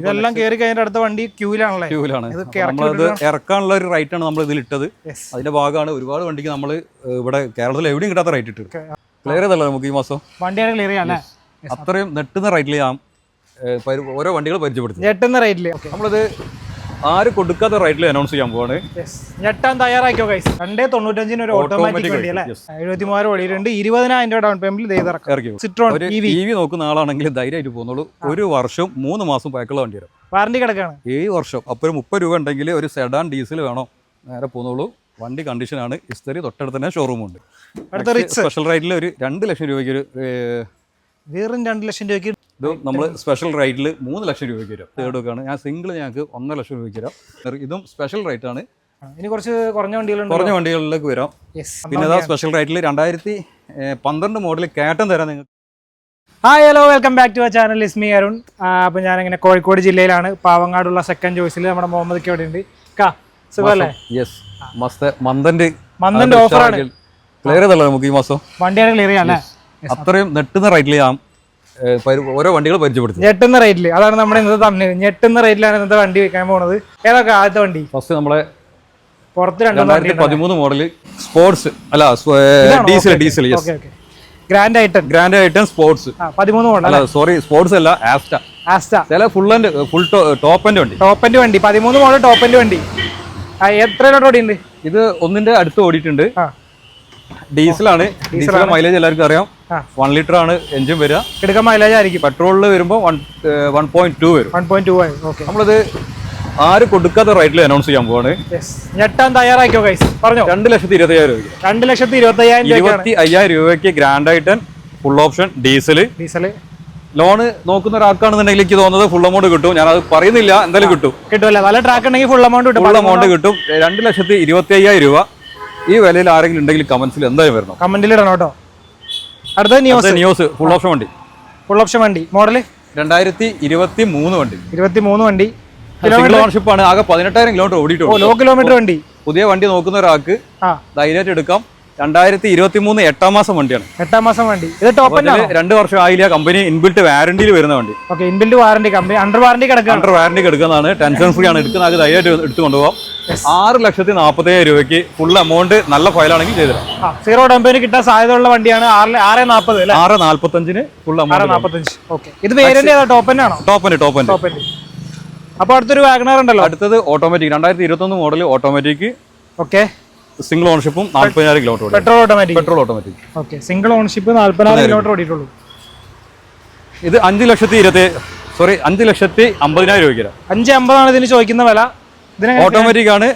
ഇതെല്ലാം കയറി കഴിഞ്ഞിട്ട് അടുത്ത വണ്ടി ക്യൂലാണല്ലേ ക്യൂലാണ് നമ്മളത് ഇറക്കാനുള്ള ഒരു റൈറ്റ് ആണ് നമ്മൾ ഇതിൽ ഇട്ടത് അതിന്റെ ഭാഗമാണ് ഒരുപാട് വണ്ടിക്ക് നമ്മൾ ഇവിടെ കേരളത്തിൽ എവിടെയും കിട്ടാത്ത റൈറ്റ് ഇട്ടത്. ക്ലിയർ ചെയ്തല്ലോ നമുക്ക് ഈ മാസം? വണ്ടി ക്ലിയർ ചെയ്യാം അത്രയും നെട്ടുന്ന റൈറ്റിൽ ഞാൻ ഓരോ വണ്ടികൾ പരിചയപ്പെടുത്തി നെട്ടുന്ന റൈറ്റിൽ നമ്മളിത് ആരും കൊടുക്കാത്ത റൈറ്റിൽ അനൗൺസ് ചെയ്യാൻ പോവാണ്? ഞെട്ടാൻ തയ്യാറാക്കിയോ കൈസ് രണ്ടേ തൊണ്ണൂറ്റഞ്ചിന് ഒരു ഓട്ടോമാറ്റിക് വണ്ടി അല്ലേ. എഴുപത്തി മൂവായിരം ഓടിയിട്ടുണ്ട്. ഇരുപതിനായിരം രൂപ ഡൗൺ പേയ്മെന്റ് ഇറക്കി. സിട്രോൺ ഒരു ഇ വി ടി വി നോക്കുന്ന ആളാണെങ്കിൽ ധൈര്യമായിട്ട് പോകുന്നുള്ളൂ ഒരു വർഷം മൂന്ന് മാസം പാക്കുള്ള വണ്ടി വരും. വാറണ്ടി കിടക്കാണ്. ഈ വർഷം. അപ്പോൾ ഒരു മുപ്പത് രൂപ ഉണ്ടെങ്കിൽ ഒരു സെഡാൻ ഡീസൽ വേണോ? നേരെ പോകുന്നുള്ളൂ വണ്ടി കണ്ടീഷനാണ് ഇസ്തരി തൊട്ടടുത്ത് തന്നെ ഷോറൂമുണ്ട് സ്പെഷ്യൽ റൈറ്റിൽ ഒരു രണ്ട് ലക്ഷം രൂപയ്ക്ക് ഒരു വീറും രണ്ട് ലക്ഷം രൂപയ്ക്ക് ഇത് നമ്മൾ സ്പെഷ്യൽ റേറ്റിൽ മൂന്ന് ലക്ഷം രൂപയ്ക്ക് വരും. തേർഡ് വെക്കാണ് ഞാൻ സിംഗിൾ ഞങ്ങൾക്ക് ഒന്നര ലക്ഷം രൂപയ്ക്ക് വരാം ഇതും സ്പെഷ്യൽ റേറ്റ് ആണ്. ആ, ഇനി കുറച്ച് കുറഞ്ഞ വണ്ടികളുണ്ട് കുറഞ്ഞ വണ്ടികളിലേക്ക് വരാം. പിന്നെ അതാ സ്പെഷ്യൽ റേറ്റിൽ രണ്ടായിരത്തി പന്ത്രണ്ട് മോഡൽ കേട്ടം തരാം നിങ്ങൾക്ക് hi hello welcome back to our channel ഇസ്മി അരുൺ അപ്പോൾ ഞാനിങ്ങനെ കോഴിക്കോട് ജില്ലയിലാണ്. പാവങ്ങാടുള്ള സെക്കൻഡ് ചോയ്സിൽ നമ്മുടെ മുഹമ്മദ് ഇവിടെ ഉണ്ട്. കാ സുഖമല്ലേ? യെസ് മസ്ത് മന്ദന്റെ മന്ദന്റെ ഓഫറാണ് ക്ലിയർ ചെയ്തല്ലോ നമുക്ക് ഈ മാസം. വണ്ടിയാണ് ക്ലിയർ ചെയ്യാം അല്ലേ? അത്രയും നെട്ടുന്ന റേറ്റിൽ ഞാൻ ഓരോ വണ്ടികൾ പരിചയപ്പെടുത്തി. ഞെട്ടുന്ന റേറ്റിൽ അതാണ് നമ്മുടെ ഇന്നത്തെ തമ്മിൽ ഞെട്ടുന്ന റേറ്റിലാണ് ഇന്നത്തെ വണ്ടി വെക്കാൻ പോണത്. ഏതൊക്കെ ആദ്യത്തെ വണ്ടി? ഫസ്റ്റ് നമ്മളെ പുറത്ത് രണ്ടായിരത്തി പതിമൂന്ന് മോഡൽ സ്പോർട്സ് അല്ല diesel diesel grand item grand item sports പതിമൂന്ന് മോഡൽ അല്ല സോറി സ്പോർട്സ് അല്ല ആസ്റ്റ ആസ്റ്റ ചില full and full top and വണ്ടി. ടോപ്പ് ആൻഡ് വണ്ടി. പതിമൂന്ന് മോഡൽ ടോപ്പ് ആൻഡ് വണ്ടി. എത്ര ഓടിയുണ്ട് ഇത് ഒന്നിന്റെ അടുത്ത് ഓടിയിട്ടുണ്ട്. ഡീസലാണ് ഡീസൽ മൈലേജ് എല്ലാവർക്കും അറിയാം. വൺ ലിറ്റർ ആണ് എഞ്ചിൻ വരിക. കിടക്ക മൈലേജ് ആയിരിക്കും. പെട്രോളിൽ വരുമ്പോൾ വൺ വൺ പോയിന്റ് ടു വരും. വൺ പോയിന്റ് ടു ആയി ഓക്കെ നമ്മളിത് ആരും കൊടുക്കാത്ത റേറ്റിൽ അനൗൺസ് ചെയ്യാൻ പോവാണ്. ഞെട്ടാൻ തയ്യാറാക്കിയോ കൈസ് പറഞ്ഞോ. രണ്ട് ലക്ഷത്തി ഇരുപത്തി അയ്യായിരം രൂപ രണ്ട് ലക്ഷത്തി ഇരുപത്തി അയ്യായിരം ഇരുപത്തി അയ്യായിരം രൂപയ്ക്ക് grand I ten full option diesel diesel loan നോക്കുന്ന ഒരാൾക്കാണെന്നുണ്ടെങ്കിൽ എനിക്ക് തോന്നുന്നത് ഫുൾ എമൗണ്ട് കിട്ടും. ഞാൻ അത് പറയുന്നില്ല എന്തായാലും കിട്ടും. കിട്ടുമല്ലേ നല്ല ട്രാക്ക് ഉണ്ടെങ്കിൽ ഫുൾ എമൗണ്ട് കിട്ടും. ഫുൾ എമൗണ്ട് കിട്ടും. രണ്ട് ലക്ഷത്തി ഇരുപത്തി അയ്യായിരം രൂപ. ഈ വിലയിൽ ആരെങ്കിലും ഉണ്ടെങ്കിൽ കമന്റ്സിൽ എന്തായാലും വരണം. കമന്റിൽ ഇടണം കേട്ടോ. അടുത്ത ന്യൂസ് ന്യൂസ് ഫുൾ ഓപ്ഷൻ വണ്ടി. ഫുൾ ഓപ്ഷൻ വണ്ടി. മോഡൽ രണ്ടായിരത്തി ഇരുപത്തി മൂന്ന് വണ്ടി. ഇരുപത്തി മൂന്ന് വണ്ടി സിംഗിൾ ഓണർഷിപ്പ് ആണ്. ആകെ പതിനെട്ടായിരം കിലോമീറ്റർ ഓ ഓടിയിട്ടുണ്ട് ലോ കിലോമീറ്റർ വണ്ടി. പുതിയ വണ്ടി നോക്കുന്ന ഒരാൾക്ക് ധൈര്യമായിട്ട് എടുക്കാം. രണ്ടായിരത്തി ഇരുപത്തി മൂന്ന് എട്ടാം മാസം വണ്ടിയാണ്. എട്ടാം മാസം വണ്ടി. ഇത് ടോപ്പ് രണ്ട് വർഷം ആയില്ല. കമ്പനി ഇൻബിൽറ്റ് വാറണ്ടിയിൽ വരുന്ന വണ്ടി. Okay inbuilt warranty company. Under warranty കിടക്കുക അണ്ടർ വാറണ്ടി കിടക്കുന്നതാണ്. ടെൻഷൻ ഫ്രീ ആണ്. എടുക്കുന്ന അത് ധൈര്യമായിട്ട് എടുത്തു കൊണ്ടുപോകാം. ആറ് ലക്ഷത്തി നാൽപ്പത്തയ്യായിരം രൂപയ്ക്ക് ഫുൾ എമൗണ്ട് നല്ല ഫയലാണെങ്കിൽ ചെയ്തിടാം സീറോ ഡൗൺ പേയ്മെന്റ് കിട്ടാൻ സാധ്യതയുള്ള വണ്ടിയാണ് ആറ് നാൽപ്പത് ആറ് നാൽപ്പത്തഞ്ചിന് ഫുൾ എമൗണ്ട് നാൽപ്പത്തഞ്ച് ഓക്കെ. ഇത് വേരിയന്റ് ഏതാ? ടോപ്പൻ ആണോ ടോപ്പൻ അപ്പോൾ അടുത്തൊരു വാഗണർ ഉണ്ടല്ലോ. അടുത്തത് ഓട്ടോമാറ്റിക് രണ്ടായിരത്തി ഇരുപത്തൊന്ന് മോഡൽ ഓട്ടോമാറ്റിക് ഓക്കെ. സിംഗിൾ ഓണർഷിപ്പും നാല്പതിനായിരം kilometre petrol automatic petrol automatic okay single ownership നാല്പതിനായിരം കിലോമീറ്റർ ഓടിയിട്ടുള്ളൂ. ഇത് അഞ്ച് ലക്ഷത്തി ഇരുപത്തി സോറി അഞ്ച് ലക്ഷത്തി അമ്പതിനായിരം രൂപയ്ക്ക് അഞ്ച് അമ്പതാണ് ഇതിന് ചോദിക്കുന്ന വില. ഇതിന് ഓട്ടോമാറ്റിക് ആണ്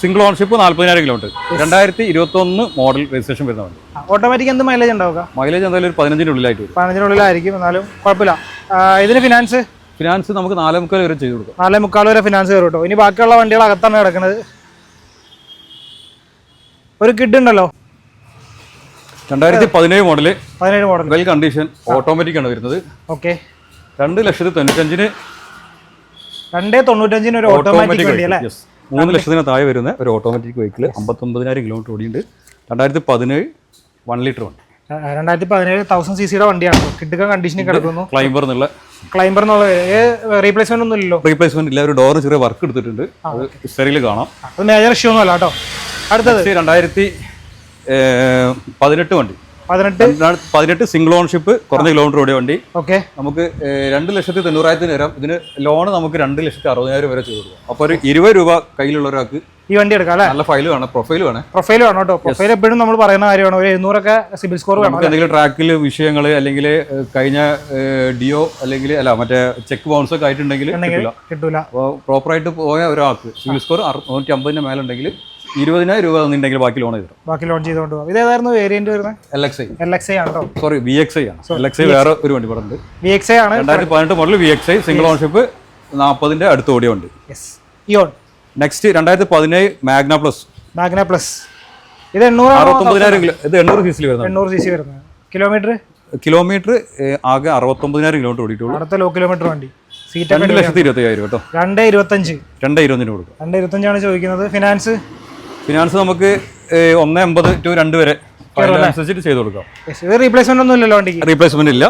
സിംഗിൾ ഓണർഷിപ്പ് നാല്പതിനായിരം കിലോമീറ്റർ രണ്ടായിരത്തി ഇരുപത്തി ഒന്ന് മോഡൽ രജിസ്ട്രേഷൻ വരുന്ന വണ്ടി. ഓട്ടോമാറ്റിക് എന്ത് മൈലേജ് ഉണ്ടാവുക? മൈലേജ് എന്തായാലും ഒരു പതിനഞ്ചിന്റെ ഉള്ളിലായിട്ട് വരും. പതിനഞ്ചിനുള്ളിലായിരിക്കും എന്നാലും കുഴപ്പമില്ല. ഇതിന് ഫിനാൻസ് ഫിനാൻസ് നമുക്ക് നാലേ മുക്കാൽ വരെ ചെയ്ത് കൊടുക്കാം. നാലേ മുക്കാൽ വരെ ഫിനാൻസ് കയറും കേട്ടോ. ഇനി ബാക്കിയുള്ള വണ്ടികൾ അകത്താണ് കിടക്കുന്നത് ഒരു കിഡ് ഉണ്ടല്ലോ. രണ്ടായിരത്തി പതിനേഴ് മോഡൽ പതിനേഴ് മോഡൽ വെൽ കണ്ടീഷൻ ഓട്ടോമാറ്റിക് ആണ് വരുന്നത്. ഓക്കെ. രണ്ട് ലക്ഷത്തി തൊണ്ണൂറ്റഞ്ചിന് രണ്ടേ തൊണ്ണൂറ്റഞ്ചിന് ഒരു ഓട്ടോമാറ്റിക് വണ്ടി അല്ലേ മൂന്ന് ലക്ഷത്തിന് താഴെ വരുന്ന ഒരു ഓട്ടോമാറ്റിക് വെഹിക്കിൾ അമ്പത്തൊമ്പതിനായിരം കിലോമീറ്റർ ഓടിയുണ്ട് രണ്ടായിരത്തി പതിനേഴ് വൺ ലിറ്റർ വണ്ടി. ആ, രണ്ടായിരത്തി പതിനേഴ് തൗസൻഡ് സി സിയുടെ വണ്ടിയാണ്. കിട്ടുക കണ്ടീഷനിൽ കിടക്കുന്നു. ക്ലൈംബർ എന്നുള്ള ക്ലൈംബർ എന്നുള്ള റീപ്ലേസ്മെന്റ് ഒന്നും ഇല്ലല്ലോ. റീപ്ലേസ്മെന്റ് ഇല്ല. ഒരു ഡോർ ചെറിയ വർക്ക് എടുത്തിട്ടുണ്ട്. അത് ഹിസ്റ്ററിയിൽ കാണാം. അത് മേജർ ഇഷ്യൂ ഒന്നും അല്ല കേട്ടോ. അടുത്തത്. രണ്ടായിരത്തി പതിനെട്ട് വണ്ടി. പതിനെട്ട്? പതിനെട്ട് സിംഗിൾ ഓൺഷിപ്പ് കുറഞ്ഞ കിലോമീറ്റർ ഓടിയ വണ്ടി. ഓക്കെ. നമുക്ക് രണ്ട് ലക്ഷത്തി തൊണ്ണൂറായിരത്തിന് തരാം ഇതിന് ലോൺ നമുക്ക് രണ്ട് ലക്ഷത്തി അറുപതിനായിരം വരെ ചെയ്തു അപ്പൊ അപ്പോൾ ഒരു ഇരുപത് രൂപ കയ്യിലുള്ള ഒരാൾക്ക് ഈ വണ്ടി എടുക്കാം അല്ലേ? നല്ല ഫയൽ വേണം പ്രൊഫൈൽ വേണം. പ്രൊഫൈൽ വേണം കേട്ടോ. പ്രൊഫൈൽ എപ്പോഴും നമ്മൾ പറയുന്ന കാര്യമാണ്. ഒരു എഴുന്നൂറൊക്കെ സിബിൽ സ്കോർ വേണം എന്തെങ്കിലും ട്രാക്കിൽ വിഷയങ്ങൾ അല്ലെങ്കിൽ കഴിഞ്ഞ ഡിയോ അല്ലെങ്കിൽ അല്ല മറ്റേ ചെക്ക് ബൗൺസ് ഒക്കെ ആയിട്ടുണ്ടെങ്കിൽ കിട്ടില്ല കിട്ടൂല. അപ്പോൾ പ്രോപ്പറായിട്ട് പോയ ഒരാൾക്ക് സിബിൽ സ്കോർ നൂറ്റി അമ്പതിന് മേലുണ്ടെങ്കിൽ ഇരുപതിനായിരം രൂപ തന്നിട്ടുണ്ടെങ്കിൽ ബാക്കി ലോൺ ചെയ്തു. ബാക്കി ലോൺ ചെയ്തുകൊണ്ട് പോകാം ഇതേതായിരുന്നു വേരിയന്റ് വരുന്നത്? L X I L X I ആണോ? സോറി വി എക്സ് ഐ ആണ്. എൽ എക്സ് ഐ വേറെ ഒരു വണ്ടി പറഞ്ഞത് വി എക്സ് ഐ ആണ്. രണ്ടായിരത്തി പതിനെട്ട് model V X I single ownership നാൽപ്പതിന്റെ അടുത്ത് ഓടിയ വണ്ടി നെക്സ്റ്റ് രണ്ടായിരത്തി പതിനേഴ് മാഗ്ന പ്ലസ് മാഗ്ന പ്ലസ് ഇത് എണ്ണൂറ് അറുപത്തൊമ്പതിനായിരം ഇത് എണ്ണൂറ് സീസിൽ വരുന്നത് എണ്ണൂറ് സി സി വരുന്നത്. കിലോമീറ്റർ കിലോമീറ്റർ ആകെ അറുപത്തൊമ്പതിനായിരം കിലോമീറ്റർ ഓടിയിട്ടുള്ളൂ. അടുത്ത ലോ കിലോമീറ്റർ വണ്ടി. സീറ്റ് രണ്ട് ലക്ഷത്തി ഇരുപത്തി കേട്ടോ. രണ്ട് ഇരുപത്തഞ്ച്. രണ്ട് ഇരുപതിന് കൊടുക്കും. രണ്ട് ഇരുപത്തഞ്ചാണ് ചോദിക്കുന്നത്. ഫിനാൻസ് ഫിനാൻസ് നമുക്ക് ഒന്ന് എൺപത് ടു രണ്ട് വരെ. അനുസരിച്ചിട്ട് ചെയ്ത് കൊടുക്കാം. റീപ്ലേസ്മെന്റ് ഒന്നും ഇല്ലല്ലോ വണ്ടിക്ക്? റീപ്ലേസ്മെന്റ് ഇല്ല.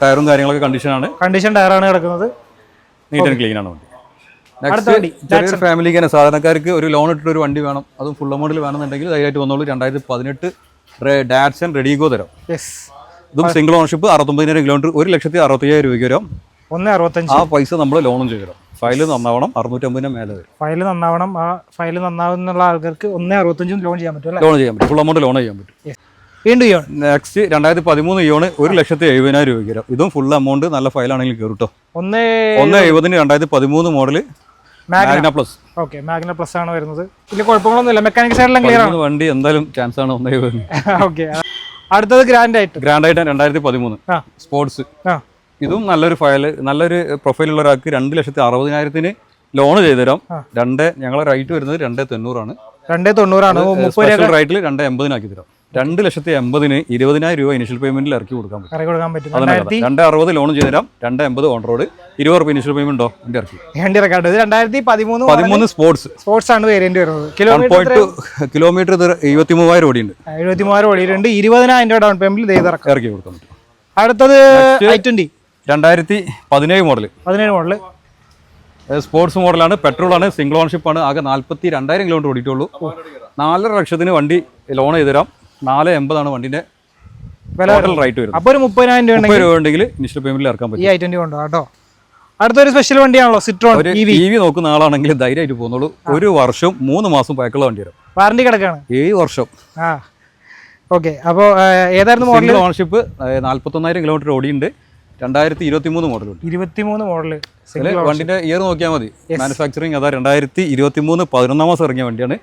ടയറും കാര്യങ്ങളൊക്കെ കണ്ടീഷനാണ് കണ്ടീഷൻ ടയറാണ് കിടക്കുന്നത്. നീറ്റ് ആൻഡ് ക്ലീൻ ആണ് വണ്ടി. നെക്സ്റ്റ് ഫാമിലി ഫാമിലിക്ക് സാധാരണക്കാർക്ക് ഒരു ലോൺ ഇട്ടിട്ട് ഒരു വണ്ടി വേണം. അതും ഫുൾ എമൗണ്ടിൽ വേണമെന്നുണ്ടെങ്കിൽ ധൈര്യമായിട്ട് വന്നോളൂ. രണ്ടായിരത്തി പതിനെട്ട് ഡാറ്റ്സൺ റെഡിഗോ തരാം. ഇതും സിംഗിൾ ഓണർഷിപ്പ് അറുപത്തൊമ്പതിനായിരം കിലോമീറ്റർ ഒരു ലക്ഷത്തി അറുപത്തയ്യായിരം രൂപയ്ക്ക് വരാം. ഒന്ന് അറുപത്തഞ്ച്. ആ പൈസ നമ്മൾ ലോണും ചെയ്തു തരാം ഫയൽ നന്നാവണം അറുന്നൂറ്റമ്പതിന് മേലെ വരും. ഫയൽ നന്നാവണം ആ ഫയൽ നന്നാവുന്നുള്ള ആൾക്കാർക്ക് ഒന്നേ അറുപത്തഞ്ചും ലോൺ ചെയ്യാൻ പറ്റും ലോൺ ചെയ്യാൻ പറ്റും. ഫുൾ എമൗണ്ട് ലോൺ ചെയ്യാൻ പറ്റും. വീണ്ടും ഇയോൺ നെക്സ്റ്റ് രണ്ടായിരത്തി പതിമൂന്ന് ഇയോണ് ഒരു ലക്ഷത്തി എഴുപതിനായിരം രൂപ വരും. ഇതും ഫുൾ എമൗണ്ട് നല്ല ഫയലാണെങ്കിൽ കയറും കേട്ടോ ഒന്ന് ഒന്ന് എഴുപതിന് രണ്ടായിരത്തി പതിമൂന്ന് model Magna plus okay Magna plus ആണ് വരുന്നത്. ഇതിൽ കുഴപ്പങ്ങളൊന്നുമില്ല. മെക്കാനിക് സൈഡിലും ക്ലിയർ ആണ്. വണ്ടി എന്തായാലും ചാൻസ് ആണ് ഒന്ന് എഴുപതിന്. ഓക്കെ അടുത്തത് ഗ്രാൻഡ് ആയിട്ട് ഗ്രാൻഡ് ആയിട്ട് രണ്ടായിരത്തി പതിമൂന്ന്. സ്പോർട്സ് ആ. ഇതും നല്ലൊരു ഫയൽ നല്ലൊരു പ്രൊഫൈലുള്ള ഒരാൾക്ക് രണ്ട് ലക്ഷത്തി അറുപതിനായിരത്തിന് ലോൺ ചെയ്തു തരാം ആ. രണ്ട് ഞങ്ങളെ റൈറ്റ് വരുന്നത് രണ്ട് തൊണ്ണൂറാണ്. രണ്ട് തൊണ്ണൂറാണ്. റൈറ്റിൽ രണ്ട് എൺപതിനാക്കി തരാം. രണ്ട് ലക്ഷത്തി എൺപതിന് ഇരുപതിനായിരം രൂപ ഇനിഷ്യൽ പേയ്മെന്റിൽ ഇറക്കി കൊടുക്കാൻ പറ്റും. രണ്ട് അറുപത് ലോൺ ചെയ്തു തരാം രണ്ട് എൺപത് ഓൺ റോഡ് ഇരുപത് റുപ്യ ഇനിഷ്യൽ പേയ്മെന്റ് എന്റെ ഇറക്കി. ഇത് രണ്ടായിരത്തി പതിമൂന്ന് പതിമൂന്ന് സ്പോർട്സ് സ്പോർട്സ് ആണ് വരുന്നത്. കിലോമീറ്റർ കിലോമീറ്റർ എഴുപത്തി മൂവായിരം ഓടിയുണ്ട് എഴുപത്തി മൂവായിരം ഓടിയിട്ടുണ്ട്. ഇരുപതിനായിരം രൂപ ഡൗൺ പേയ്മെന്റിൽ ഇറക്കാം. ഇറക്കി കൊടുക്കാൻ പറ്റും. അടുത്തത് ഐ ട്വന്റി രണ്ടായിരത്തി പതിനേഴ് മോഡൽ പതിനേഴ് മോഡൽ സ്പോർട്സ് മോഡലാണ് പെട്രോൾ ആണ് സിംഗിൾ ഓൺഷിപ്പ് ആണ്. ആകെ നാൽപ്പത്തി രണ്ടായിരം കിലോമീറ്റർ ഓടിയിട്ടുള്ളൂ. നാലര ലക്ഷത്തിന് വണ്ടി ലോൺ ചെയ്ത് തരാം നാല് എൺപതാണ് വണ്ടിന്റെ വില ടോട്ടൽ റേറ്റ് വരുന്നത്. അപ്പൊ ഒരു മുപ്പതിനായിരം രൂപ മുപ്പത് രൂപ ഉണ്ടെങ്കിൽ ഇനിഷ്യൽ പേയ്മെന്റിൽ ഇറക്കാൻ ഈ പറ്റും ഐ ട്വന്റി കൊണ്ടോ കേട്ടോ അടുത്തൊരു സ്പെഷ്യൽ വണ്ടിയാണല്ലോ സിട്രോൺ ടി ഇ വി നോക്കുന്ന ആളാണെങ്കിൽ ധൈര്യമായിട്ട് പോകുന്നുള്ളൂ. ഒരു വർഷം മൂന്ന് മാസം പഴക്കുള്ള വണ്ടി വരും വാറണ്ടി കിടക്കാണ്. ഏഴ് വർഷം. ആ. ഓക്കെ അപ്പോൾ ഏതായിരുന്നു മോഡൽ ഓണർഷിപ്പ് നാല്പത്തൊന്നായിരം കിലോമീറ്റർ ഓടിയുണ്ട് രണ്ടായിരത്തി ഇരുപത്തി മൂന്ന് മോഡൽ ഇരുപത്തിമൂന്ന് അതിൽ വണ്ടിന്റെ ഇയർ നോക്കിയാൽ മതി. മാനുഫാക്ചറിങ് അതാ രണ്ടായിരത്തി ഇരുപത്തി മൂന്ന് പതിനൊന്നാം മാസം ഇറങ്ങിയ വണ്ടിയാണ്.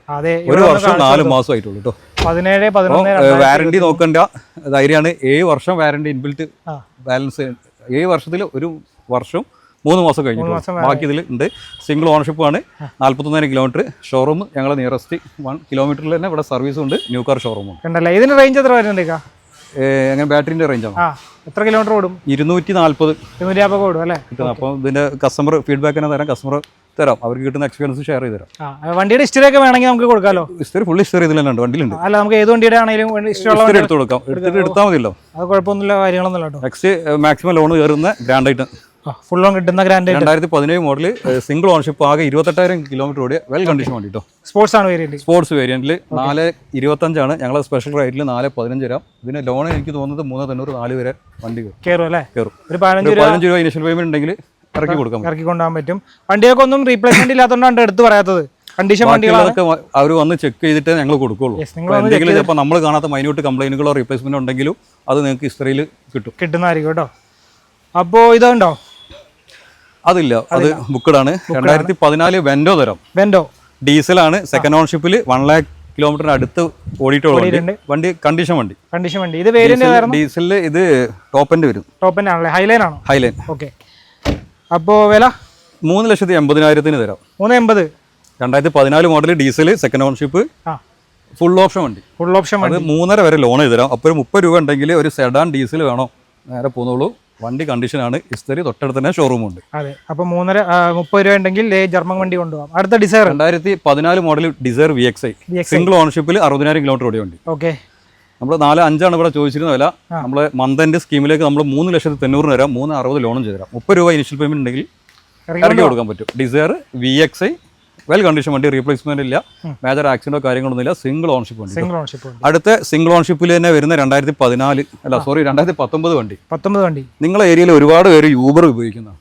ഒരു വർഷം നാല് മാസം ആയിട്ടുള്ളൂ കേട്ടോ പതിനേഴ് പതിനൊന്ന് വാറണ്ടി നോക്കണ്ട ധൈര്യമാണ്. ഏഴ് വർഷം വാറണ്ടി ഇൻബിൽറ്റ് ബാലൻസ് ഏഴ് വർഷത്തിൽ ഒരു വർഷം മൂന്ന് മാസം കഴിഞ്ഞു ബാക്കി ഇതിൽ ഉണ്ട്. സിംഗിൾ ഓണർഷിപ്പ് ആണ്. നാല്പത്തൊന്നായിരം കിലോമീറ്റർ ഷോറൂം ഞങ്ങളുടെ നിയറസ്റ്റ് വൺ കിലോമീറ്ററിൽ തന്നെ ഇവിടെ സർവീസും ഉണ്ട്. ന്യൂ കാർ ഷോറൂമും ഇതിന് റേഞ്ച് എത്ര വരുന്നുണ്ട് അങ്ങനെ ബാറ്ററിന്റെ റേഞ്ചാണ് എത്ര കിലോമീറ്റർ ഓടും? ഇരുന്നൂറ്റി നാൽപ്പത് ഇരുന്നൂറ്റി ഓടും അല്ലേ? അപ്പോൾ ഇതിന്റെ കസ്റ്റമർ ഫീഡ്ബാക്ക് തന്നെ തരാം. കസ്റ്റമർ തരാം. അവർക്ക് കിട്ടുന്ന എക്സ്പീരിയൻസ് ഷെയർ ചെയ്ത് തരാം. വണ്ടിയുടെ ഹിസ്റ്ററി ഒക്കെ വേണമെങ്കിൽ നമുക്ക് കൊടുക്കാമല്ലോ ഹിസ്റ്ററി ഫുൾ ഹിസ്റ്ററി ഇതിൽ തന്നെ വണ്ടിയിലുണ്ട്. അല്ല നമുക്ക് ഏത് വണ്ടിയുടെ ആണെങ്കിലും ഹിസ്റ്ററി എടുത്ത് കൊടുക്കാം. എടുത്തിട്ട് എടുത്താൽ മതിയല്ലോ. അത് കുഴപ്പമൊന്നുമില്ല കാര്യങ്ങളൊന്നുമില്ല കേട്ടോ. നെക്സ്റ്റ് മാക്സിമം ലോൺ കയറുന്ന ഗ്രാൻഡ് ആയിട്ട് ഫുൾ ഓൺ കിട്ടുന്ന ഗ്രാൻഡ് രണ്ടായിരത്തി പതിനേഴ് മോഡൽ സിംഗിൾ ഓണർഷിപ്പ് ആകെ ഇരുപത്തെട്ടായിരം കിലോമീറ്റർ ഓടിയ വെൽ കണ്ടീഷൻ വണ്ടി കേട്ടോ സ്പോർട്സ് ആണ് വേരിയന്റ് സ്പോർട്സ് വേരിയന്റിൽ നാല് ഇരുപത്തഞ്ചാണ്. ഞങ്ങളെ സ്പെഷ്യൽ റേറ്റിൽ നാല് പതിനഞ്ച് തരാം. ഇതിന് ലോൺ എനിക്ക് തോന്നുന്നത് മൂന്ന് തൊണ്ണൂറ് നാല് വരെ വണ്ടി കയറും അല്ലേ? കയറും ഒരു പതിനഞ്ച് രൂപ ഇനിഷ്യൽ പേയ്മെന്റ് ഉണ്ടെങ്കിൽ ഇറക്കി കൊടുക്കാം ഇറക്കി കൊണ്ടുപോകാൻ പറ്റും. വണ്ടിയൊക്കെ ഒന്നും റീപ്ലേസ്മെന്റ് ഇല്ലാത്തതുകൊണ്ടാണ് എടുത്ത് പറയാത്തത്. കണ്ടീഷൻ വണ്ടികളൊക്കെ അവർ വന്ന് ചെക്ക് ചെയ്തിട്ടേ ഞങ്ങൾ കൊടുക്കുള്ളൂ. എന്തെങ്കിലും ചിലപ്പോൾ നമ്മൾ കാണാത്ത മൈന്യൂട്ട് കംപ്ലൈന്റുകളോ റീപ്ലേസ്മെന്റ് ഉണ്ടെങ്കിലും അത് നിങ്ങൾക്ക് ഹിസ്റ്ററിയിൽ കിട്ടും. കിട്ടുന്നതായിരിക്കും കേട്ടോ. അപ്പോൾ ഇതുണ്ടോ? അതില്ല. അത് ബുക്കഡ് ആണ് രണ്ടായിരത്തി പതിനാല് വെൻഡോ തരം വെൻഡോ. ഡീസലാണ്. സെക്കൻഡ് ഓൺഷിപ്പിൽ വൺ ലാക്ക് കിലോമീറ്ററിന് അടുത്ത് ഓടിയിട്ടുള്ള വണ്ടി. കണ്ടീഷൻ വണ്ടി കണ്ടീഷൻ വണ്ടി. ഇത് ഡീസലിൽ ഇത് ടോപ്പ് എൻഡ് വരും. ടോപ്പ് തന്നെ ആണല്ലേ? ഹൈലൈൻ ആണോ? ഹൈലൈൻ ഓക്കെ അപ്പോ വില? മൂന്ന് ലക്ഷത്തി എൺപതിനായിരത്തിന് തരാം. മൂന്ന് എൺപത്. രണ്ടായിരത്തി പതിനാല് model diesel second ownership full option വണ്ടി. ഫുൾ ഓപ്ഷൻ വണ്ടി. മൂന്നര വരെ ലോൺ ചെയ്തു തരാം. അപ്പോൾ ഒരു മുപ്പത് രൂപ ഉണ്ടെങ്കിൽ ഒരു സെഡാൻ ഡീസൽ വേണോ. നേരെ പോന്നോളൂ. വണ്ടി കണ്ടീഷനാണ് ഇസ്തരി തൊട്ടടുത്ത് തന്നെ ഷോറൂം ഉണ്ട്. അതെ. അപ്പോൾ മൂന്നര മുപ്പത് രൂപ ഉണ്ടെങ്കിൽ ജർമ്മൻ വണ്ടി കൊണ്ടുപോകാം. അടുത്ത ഡിസൈർ രണ്ടായിരത്തി പതിനാല് model Dzire V X I single ഓണർഷിപ്പിൽ അറുപതിനായിരം കിലോമീറ്റർ ഓടിയ വണ്ടി. ഓക്കെ. നമ്മൾ നാല് അഞ്ചാണ് ഇവിടെ ചോദിച്ചിരുന്ന വില. നമ്മൾ മന്ത് സ്കീമിലേക്ക് നമ്മൾ മൂന്ന് ലക്ഷത്തി തൊണ്ണൂറിന് തരാം മൂന്ന് അറുപത് ലോണും ചെയ്തു തരാം. മുപ്പത് രൂപ ഇനിഷ്യൽ പേയ്മെന്റ് ഉണ്ടെങ്കിൽ ഇറക്കി കൊടുക്കാൻ പറ്റും. Dzire V X I well condition വണ്ടി റീപ്ലേസ്മെന്റ് ഇല്ല. മേജർ ആക്സിഡന്റോ കാര്യങ്ങളൊന്നും ഇല്ല. സിംഗിൾ ഓൺഷിപ്പ് വണ്ടി സിംഗിൾ ഓൺഷിപ്പ് അടുത്ത സിംഗിൾ ഓൺഷിപ്പിൽ തന്നെ വരുന്ന രണ്ടായിരത്തി പതിനാല് അല്ല സോറി രണ്ടായിരത്തി പത്തൊമ്പത് വണ്ടി. പത്തൊമ്പത് വണ്ടി. നിങ്ങളെ ഏരിയയിൽ ഒരുപാട് പേര് യൂബർ ഉപയോഗിക്കുന്ന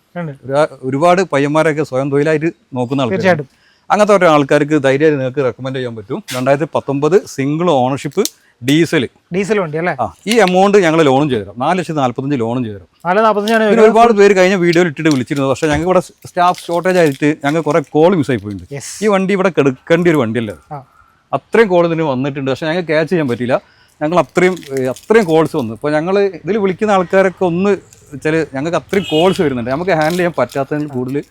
ഒരുപാട് പയ്യന്മാരൊക്കെ സ്വയം തൊഴിലായിട്ട് നോക്കുന്ന ആൾക്കാർ അങ്ങനത്തെ ഒരു ആൾക്കാർക്ക് ധൈര്യമായിട്ട് നിങ്ങൾക്ക് റെക്കമെൻഡ് ചെയ്യാൻ പറ്റും. രണ്ടായിരത്തി പത്തൊമ്പത് സിംഗിൾ ഓണർഷിപ്പ് ഡീസൽ ഡീസൽ വണ്ടി അല്ലേ? ഈ എമൗണ്ട് ഞങ്ങൾ ലോണും ചെയ്തു തരാം നാല് ലക്ഷത്തി നാല്പത്തഞ്ച് ലോണും ചെയ്തു തരാം നാല് ഒരുപാട് പേര് കഴിഞ്ഞ വീഡിയോയിൽ ഇട്ടിട്ട് വിളിച്ചിരുന്നു. പക്ഷേ ഞങ്ങൾക്ക് ഇവിടെ സ്റ്റാഫ് ഷോർട്ടേജ് ആയിട്ട് ഞങ്ങൾ കുറെ കോൾ മിസ്സായി പോയിട്ടുണ്ട്. യെസ് ഈ വണ്ടി ഇവിടെ കെടുക്കേണ്ട ഒരു വണ്ടി അല്ലേ അത്രയും കോൾ ഇതിന് വന്നിട്ടുണ്ട്. പക്ഷേ ഞങ്ങൾക്ക് ക്യാച്ച് ചെയ്യാൻ പറ്റില്ല ഞങ്ങൾ അത്രയും അത്രയും കോൾസ് വന്നു. ഇപ്പോൾ ഞങ്ങൾ ഇതിൽ വിളിക്കുന്ന ആൾക്കാരൊക്കെ ഒന്ന് ചില ഞങ്ങൾക്ക് അത്രയും കോൾസ് വരുന്നുണ്ട്. നമുക്ക് ഹാൻഡിൽ ചെയ്യാൻ പറ്റാത്തതിന് കൂടുതൽ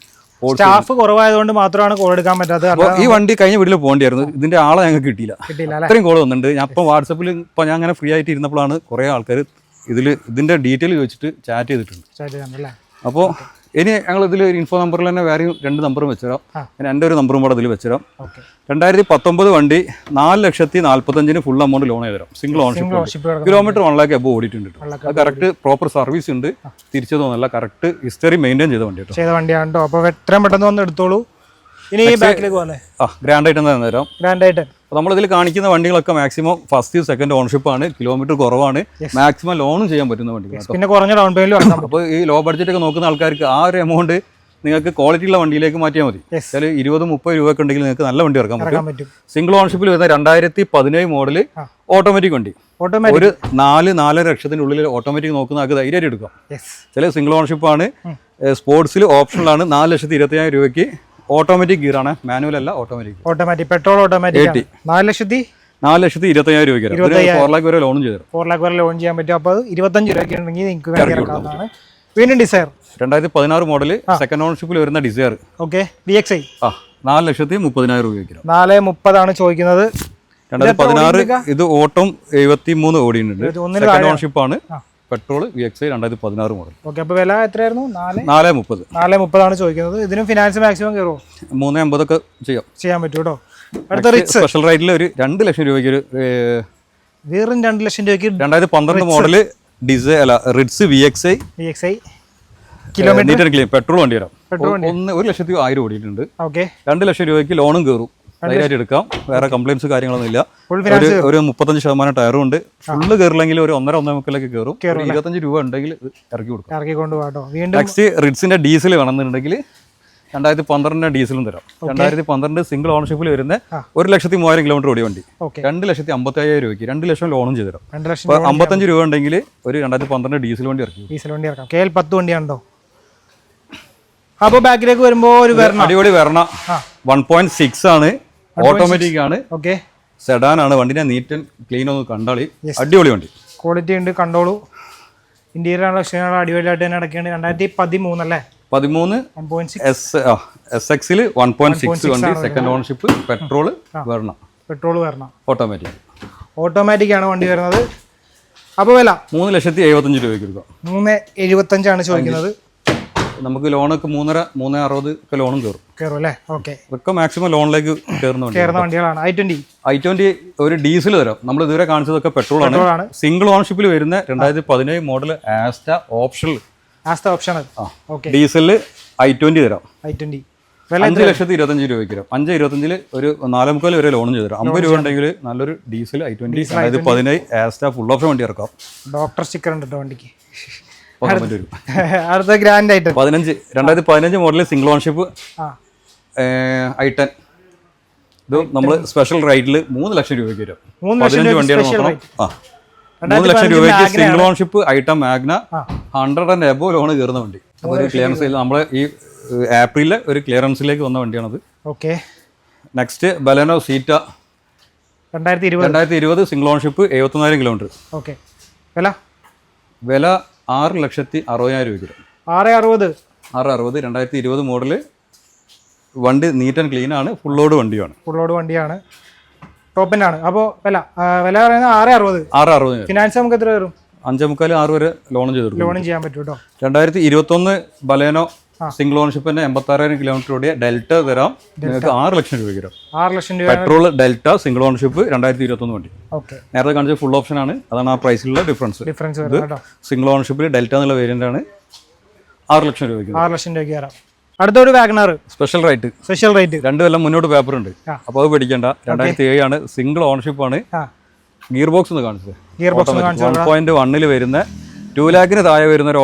സ്റ്റാഫ് കുറവായതുകൊണ്ട് മാത്രമാണ് കോൾ എടുക്കാൻ പറ്റാത്തത്. ഈ വണ്ടി കഴിഞ്ഞ വീട്ടിൽ പോകേണ്ടിയായിരുന്നു. ഇതിന്റെ ആളെ ഞങ്ങൾക്ക് കിട്ടിയില്ല. അത്രയും കോൾ വന്നിട്ടുണ്ട്. ഞാൻ ഇപ്പം വാട്സപ്പിൽ ഇപ്പം ഞാൻ അങ്ങനെ ഫ്രീ ആയിട്ട് ഇരുന്നപ്പോഴാണ് കുറേ ആൾക്കാർ ഇതിൽ ഇതിന്റെ ഡീറ്റെയിൽ ചോദിച്ചിട്ട് ചാറ്റ് ചെയ്തിട്ടുണ്ട്. അപ്പോൾ ഇനി ഞങ്ങൾ ഇതിൽ ഒരു ഇൻഫോ നമ്പറിൽ തന്നെ വേറെയും രണ്ട് നമ്പറും വെച്ചുതരാം. പിന്നെ എന്റെ ഒരു നമ്പറും കൂടെ അതിൽ വെച്ചുതരാം. രണ്ടായിരത്തി പത്തൊമ്പത് വണ്ടി നാല് ലക്ഷത്തി നാൽപ്പത്തഞ്ചിന് ഫുൾ എമൗണ്ട് ലോൺ ചെയ്തു തരാം single ownership kilometre one lakh above ഓടിയിട്ടുണ്ട്. അത് കറക്റ്റ് പ്രോപ്പർ സർവീസ് ഉണ്ട്. തിരിച്ചു തോന്നല്ല കറക്റ്റ് ഹിസ്റ്ററി മെയിന്റെയിൻ ചെയ്ത വണ്ടി ചെയ്ത വണ്ടിയാണ് അപ്പോൾ എത്രയും പെട്ടെന്ന് വന്ന് എടുത്തോളൂ. ഇനി ബാക്കിലേക്ക് പോലെ ആ ഗ്രാൻഡ് ആയിട്ട് തന്നെ തരാം. ഗ്രാൻഡ് ആയിട്ട് അപ്പോൾ നമ്മളിതിൽ കാണിക്കുന്ന വണ്ടികളൊക്കെ മാക്സിമം ഫസ്റ്റ് സെക്കൻഡ് ഓണർഷിപ്പ് ആണ് കിലോമീറ്റർ കുറവാണ്. മാക്സിമം ലോണും ചെയ്യാൻ പറ്റുന്ന വണ്ടികൾ പിന്നെ കുറഞ്ഞ ഡൗൺ പേയ്മെന്റ് അപ്പോൾ ഈ ലോ ബഡ്ജറ്റ് ഒക്കെ നോക്കുന്ന ആൾക്കാർക്ക് ആ ഒരു എമൗണ്ട് നിങ്ങൾക്ക് ക്വാളിറ്റി ഉള്ള വണ്ടിയിലേക്ക് മാറ്റിയാൽ മതി. അതായത് ചില ഇരുപത് മുപ്പത് രൂപ ഒക്കെ ഉണ്ടെങ്കിൽ നിങ്ങൾക്ക് നല്ല വണ്ടി ഇറക്കാൻ പറ്റും. സിംഗിൾ ഓണർഷിപ്പിൽ വരുന്ന രണ്ടായിരത്തി പതിനേഴ് മോഡൽ ഓട്ടോമാറ്റിക് വണ്ടി. ഒരു നാല് നാലര ലക്ഷത്തിന്റെ ഉള്ളിൽ ഓട്ടോമാറ്റിക് നോക്കുന്ന ആൾക്ക് ധൈര്യമായിട്ട് എടുക്കാം. ചില സിംഗിൾ ഓൺഷിപ്പ് ആണ്. സ്പോർട്സിൽ ഓപ്ഷനിലാണ് നാല് ലക്ഷത്തി ഇരുപത്തിയായിരം രൂപയ്ക്ക് ഓട്ടോമാറ്റിക് ഗിയർ ആണ് മാനുവൽ അല്ല ഓട്ടോമാറ്റിക് ഓട്ടോമാറ്റിക് പെട്രോൾ ഓട്ടോമാറ്റിക് നാല് ലക്ഷത്തി? നാല് ലക്ഷത്തി ഇരുപത്തയ്യായിരം രൂപയ്ക്ക് ഫോർ ലാഖ് വരെ ലോൺ ചെയ്തു ഫോർ ലാഖ് വരെ ലോൺ ചെയ്യാൻ പറ്റും. അപ്പോൾ ഇരുപത്തഞ്ച് രൂപയ്ക്ക് ഉണ്ടെങ്കിൽ നിങ്ങൾക്ക് വേണ്ടി ഇറക്കാവുന്നതാണ്. വീണ്ടും ഡിസയർ രണ്ടായിരത്തി പതിനാറ് മോഡൽ സെക്കൻഡ് ഓൺഷിപ്പിൽ വരുന്ന Dzire okay V X I ആ നാല് ലക്ഷത്തി മുപ്പതിനായിരം രൂപയ്ക്ക് നാല് മുപ്പതാണ് ചോദിക്കുന്നത്. രണ്ടായിരത്തി പതിനാറ് ഇത് ഓട്ടം എഴുപത്തി മൂന്ന് ഓടിയുണ്ട് സെക്കൻഡ് ഓൺഷിപ്പ് ആണ്. പെട്രോൾ വി എക്സ് ഐ രണ്ടായിരത്തി പതിനാറ് മോഡൽ ഓക്കെ അപ്പോൾ വില എത്രയായിരുന്നു? നാല്? നാല് മുപ്പത്. നാല് മുപ്പതാണ് ചോദിക്കുന്നത്. ഇതിനും ഫിനാൻസ് മാക്സിമം കയറുമോ മൂന്ന് അമ്പതൊക്കെ ചെയ്യാം. ചെയ്യാൻ പറ്റും കേട്ടോ. അടുത്ത റിച്ച് സ്പെഷ്യൽ റൈഡിൽ ഒരു രണ്ട് ലക്ഷം രൂപയ്ക്ക് ഒരു വീറും രണ്ട് ലക്ഷം രൂപയ്ക്ക് രണ്ടായിരത്തി പന്ത്രണ്ട് മോഡൽ ഡിസ അല്ല Ritz V X I V X I kilometre petrol വണ്ടി വരാം. പെട്രോൾ ഒന്ന് ഒരു ലക്ഷത്തി ആയിരം ഓടിയിട്ടുണ്ട്. ഓക്കെ രണ്ട് ലക്ഷം രൂപയ്ക്ക് ലോണും കയറും. ധൈര്യമായിട്ട് എടുക്കാം. വേറെ കംപ്ലൈൻസ് കാര്യങ്ങളൊന്നും ഇല്ല. ഒരു മുപ്പത്തഞ്ച് ശതമാനം ടയറും ഉണ്ട്. ഫുള്ള് കയറില്ലെങ്കിൽ ഒരു ഒന്നര ഒന്നര മുക്കിലേക്ക് കയറും ഇരുപത്തഞ്ച് രൂപ ഉണ്ടെങ്കിൽ ഇറക്കി കൊടുക്കും. ഇറക്കി കൊണ്ടുപോകാട്ടോ. നെക്സ്റ്റ് റിഡ്സിന്റെ ഡീസൽ വേണമെന്നുണ്ടെങ്കിൽ രണ്ടായിരത്തി പന്ത്രണ്ടിന്റെ ഡീസലും തരാം. രണ്ടായിരത്തി പന്ത്രണ്ട് സിംഗിൾ ഓണർഷിപ്പിൽ വരുന്ന. ഒരു ലക്ഷത്തി മൂവായിരം കിലോമീറ്റർ ഓടിയ വണ്ടി. രണ്ട് ലക്ഷത്തി അമ്പത്തി അയ്യായിരം രൂപയ്ക്ക് രണ്ട് ലക്ഷം ലോണും ചെയ്തു തരാം. അമ്പത്തഞ്ച് രൂപ ഉണ്ടെങ്കിൽ ഒരു രണ്ടായിരത്തി പന്ത്രണ്ട് ഡീസൽ വണ്ടി ഇറക്കി ഡീസൽ വണ്ടി ഇറക്കാം. കെ എൽ പത്ത് വണ്ടിയാണോ അപ്പോൾ ബാക്കിലേക്ക് വരുമ്പോൾ ഒരു വരണം അടിപൊളി വരണ. വൺ പോയിന്റ് സിക്സ് ആണ്. ഓട്ടോമാറ്റിക് ആണ്. ഓക്കെ സെഡാൻ ആണ്. വണ്ടിനെ നീറ്റ് ആൻഡ് ക്ലീൻ ഒന്ന് കണ്ടാളി. അടിപൊളി വണ്ടി. ക്വാളിറ്റി ഉണ്ട്. കണ്ടോളൂ. ഇന്റീരിയർ ആണ് ലക്ഷണങ്ങൾ അടിപൊളിയായിട്ട് തന്നെ അടക്കുന്നത് രണ്ടായിരത്തി പതിമൂന്ന് പോയിന്റ് സിക്സ് എസ് എസ് എക്സിൽ വൺ പോയിന്റ് സിക്സ് വണ്ടി. സെക്കൻഡ് ഓണർഷിപ്പ് പെട്രോൾ വരണം. പെട്രോൾ വരണം. ഓട്ടോമാറ്റിക് ഓട്ടോമാറ്റിക് ആണ് വണ്ടി വരുന്നത്. അപ്പോൾ വില? മൂന്ന് ലക്ഷത്തി എഴുപത്തഞ്ച് രൂപയ്ക്ക് എടുക്കാം മൂന്ന് എഴുപത്തഞ്ചാണ് ചോദിക്കുന്നത്. നമുക്ക് ലോണൊക്കെ മൂന്നര മൂന്ന് അറുപത് ഒക്കെ ലോണും കയറും. കയറും അല്ലേ? ഓക്കെ. ഇതൊക്കെ മാക്സിമം ലോണിലേക്ക് കയറുന്ന കയറുന്ന വണ്ടികളാണ്. ഐ ട്വന്റി ഐ ട്വന്റി ഒരു ഡീസൽ തരാം. നമ്മൾ ഇതുവരെ കാണിച്ചതൊക്കെ പെട്രോൾ ആണ്. സിംഗിൾ ഓണർഷിപ്പിൽ വരുന്ന രണ്ടായിരത്തി പതിനേഴ് model Asta optional Asta okay. ഡീസലിൽ I twenty തരാം. ഐ ട്വന്റി അഞ്ച് ലക്ഷത്തി ഇരുപത്തഞ്ച് രൂപയ്ക്ക് തരാം അഞ്ച് ഇരുപത്തഞ്ചിൽ ഒരു നാലേ മുക്കാൽ വരെ ലോണും ചെയ്തു തരാം. അമ്പത് രൂപ ഉണ്ടെങ്കിൽ നല്ലൊരു ഡീസൽ ഐ ട്വന്റി അതായത് പതിനേഴ് ആസ്റ്റ ഫുൾ ഓപ്ഷൻ വണ്ടി ഇറക്കാം. ഡോക്ടർ സ്റ്റിക്കർ ഉണ്ട് വണ്ടിക്ക്. അടുത്ത ഗ്രാൻഡ് ഐറ്റം പതിനഞ്ച് രണ്ടായിരത്തി പതിനഞ്ച് model single ownership I ten ഇത് നമ്മൾ സ്പെഷ്യൽ റൈഡിൽ മൂന്ന് ലക്ഷം രൂപയ്ക്ക് വരും. പതിനഞ്ച് വണ്ടിയാണ് നോക്കണം. ആ. മൂന്ന് ലക്ഷം രൂപയ്ക്ക് single ownership item Magna. Hundred and above loan കയറുന്ന വണ്ടി. ഒരു ക്ലിയറൻസ് നമ്മൾ ഈ ഏപ്രിലെ ഒരു ക്ലിയറൻസിലേക്ക് വന്ന വണ്ടിയാണത്. ഓക്കെ. നെക്സ്റ്റ് ബലനോ സീറ്റ രണ്ടായിരത്തി ഇരുപത്. രണ്ടായിരത്തി ഇരുപത് സിംഗിൾ ഓൺഷിപ്പ് എഴുപത്തൊന്നായിരം കിലോമീറ്റർ ഓക്കെ. വില? വില ആറ് ലക്ഷത്തി അറുപതിനായിരം രൂപയ്ക്ക് വരും. ആറ് അറുപത്. ആറ് അറുപത് രണ്ടായിരത്തി ഇരുപത് മോഡൽ വണ്ടി നീറ്റ് ആൻഡ് ക്ലീൻ ആണ് ഫുൾ ലോഡ് വണ്ടിയാണ് ഫുൾ ലോഡ് വണ്ടിയാണ്. ടോപ്പിനാണ് അപ്പോൾ വില വില പറയുന്നത് ആറ് അറുപത്. ആറ് അറുപത് ഫിനാൻസ് നമുക്ക് എത്ര വരും? അഞ്ചേ മുക്കാൽ ആറ് വരെ ലോൺ ചെയ്തു ലോണും ചെയ്യാൻ പറ്റും കേട്ടോ രണ്ടായിരത്തി ഇരുപത്തൊന്ന് ബലേനോ സിംഗിൾ ഓണർഷിപ്പിന് എൺപത്താറായിരം കിലോമീറ്റർ ഓടിയ ഡെൽറ്റ തരാം. നിങ്ങൾക്ക് ആറ് ലക്ഷം രൂപയ്ക്ക് തരാം. ആറ് ലക്ഷം രൂപ. പെട്രോൾ ഡെൽറ്റ സിംഗിൾ ഓണർഷിപ്പ് രണ്ടായിരത്തി ഇരുപത്തൊന്ന് വണ്ടി. നേരത്തെ കാണിച്ച ഫുൾ ഓപ്ഷൻ ആണ്. അതാണ് ആ പ്രൈസിലുള്ള ഡിഫറൻസ് ഡിഫറൻസ് സിംഗിൾ ഓണർഷിപ്പിൽ ഡെൽറ്റ എന്നുള്ള വേരിയന്റ് ആണ്. ആറ് ലക്ഷം രൂപയ്ക്ക് ആറ് ലക്ഷം രൂപയ്ക്ക് തരാം. അടുത്തൊരു WagonR. Special rate special rate രണ്ട് കൊല്ലം മുന്നോട്ട് പേപ്പർ ഉണ്ട്. അപ്പൊ അപ്പോൾ അത് പേടിക്കണ്ട. രണ്ടായിരത്തി ഏഴ് ആണ് സിംഗിൾ ഓണർഷിപ്പ് ആണ്. ഗിയർ ബോക്സ് ഒന്ന് കാണിച്ചത്. ഗിയർ ബോക്സ് വൺ പോയിന്റ് വണ്ണിൽ വരുന്ന ടു ലാഖിന് താഴെ വരുന്ന ഒരു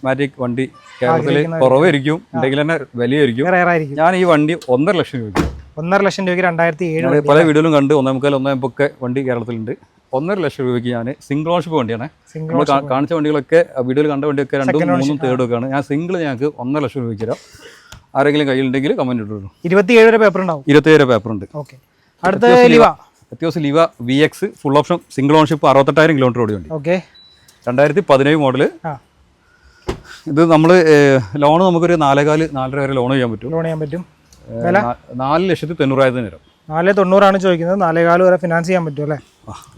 ഓട്ടോമാറ്റിക് വണ്ടി കേരളത്തിൽ കുറവായിരിക്കും. ഉണ്ടെങ്കിൽ തന്നെ വലിയായിരിക്കും. ഞാൻ ഈ വണ്ടി ഒന്നര ലക്ഷം രൂപയ്ക്ക്. ഒന്നര ലക്ഷം രൂപയ്ക്ക് രണ്ടായിരത്തി ഏഴ് പല വീടുകളും കണ്ട് ഒന്നേ മുക്കാൽ ഒന്നേ മുപ്പൊക്കെ വണ്ടി കേരളത്തിലുണ്ട്. ഒന്നര ലക്ഷം രൂപയ്ക്ക് ഞാൻ സിംഗിൾ ഓൺഷിപ്പ് വണ്ടിയാണ്. നമ്മൾ കാണിച്ച വണ്ടികളൊക്കെ വീഡിയോയിൽ കണ്ട വണ്ടിയൊക്കെ രണ്ടും മൂന്നും തേർഡും ഒക്കെയാണ്. ഞാൻ സിംഗിൾ ഞങ്ങൾക്ക് ഒന്നര ലക്ഷം രൂപയ്ക്ക് തരാം. ആരെങ്കിലും കയ്യിലുണ്ടെങ്കിൽ കമന്റ് ഇട്ടു ഇരുപത്തി ഏഴ് പേപ്പർ ഉണ്ടാവും. ഇരുപത്തിയേഴ് പേപ്പർ ഉണ്ട്. ഓക്കെ അടുത്ത ലിവ അത്യാവശ്യം Liva V X full option single ownership അറുപത്തെട്ടായിരം kilometre ഓടി വണ്ടി. ഓക്കെ രണ്ടായിരത്തി പതിനേഴ് മോഡൽ ആ. ഇത് നമ്മൾ ലോൺ നമുക്കൊരു നാലേകാൽ നാലര വരെ ലോൺ ചെയ്യാൻ പറ്റും. ലോൺ ചെയ്യാൻ പറ്റും. വില? നാല് ലക്ഷത്തി തൊണ്ണൂറായിരത്തിന് തരാം നാല് തൊണ്ണൂറാണ് ചോദിക്കുന്നത്. നാലേകാൽ വരെ ഫിനാൻസ് ചെയ്യാൻ പറ്റും അല്ലേ?